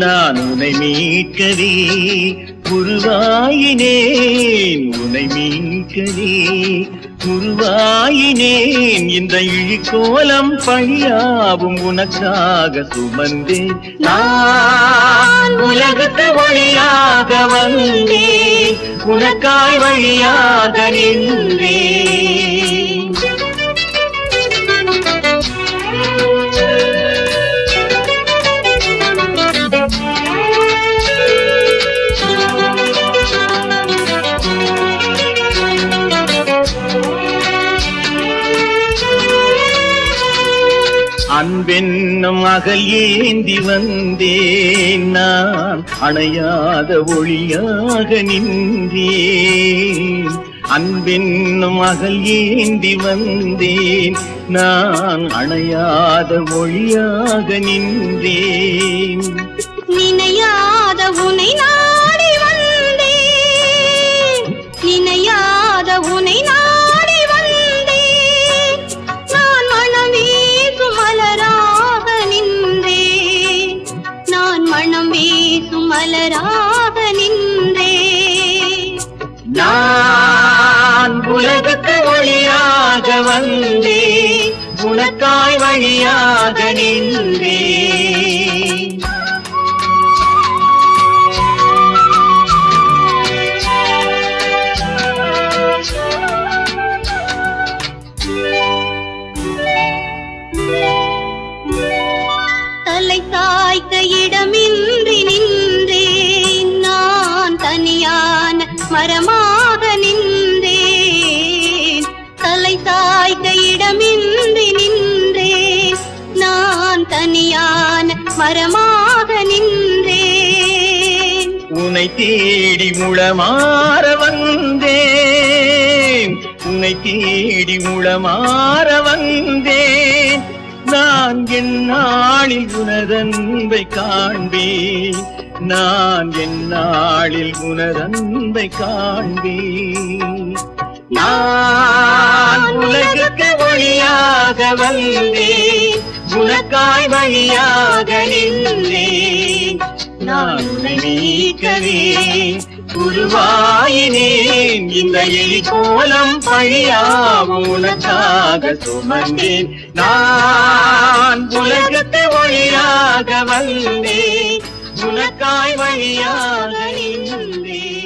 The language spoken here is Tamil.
நான் உனை மீட்கவே குருவாயினேன் உனை மீட்கவே குருவாயினேன் இந்த இழிக்கோலம் பழியாவும் உனக்காக சுமந்தேன். நான் வந்தேன் உனக்காய் வழியாக நின்றேன். அன்பென்னும் அகல் ஏந்தி வந்தேன் நான். அணையாத ஒளியாக நின்றேன். அன்பென்னும் அகல் ஏந்தி வந்தேன் நான். அணையாத ஒளியாக நின்றேன். நினையாத உனை நாடி வீசும் மலராக நின்றேன் நான் உலகத்து ஒளியாக வந்தேன் உனக்காய் வழியாக நின்றேன் தலை இடமின்றி தனியான மரமாக நின்றேன். உன்னை தேடி முளமாற வந்தேன். உன்னை தேடி முளமாற வந்தேன். நான் என் நாளில் உனதன்பை காண்பேன். நான் என் நாளில் உனதன்பை காண்பேன். நான் உலகத்தை வழியாக வந்தேன் உனக்காய் வழியாக நின்றேன் நான் உன்னை நீக்கவே. உருவாயினேன் இந்த எலி கோலம் பழியாவும் உனக்காக சுமந்தேன். நான் உலகத்து வழியாக வந்தேன் உனக்காய் வழியாக நின்றேன்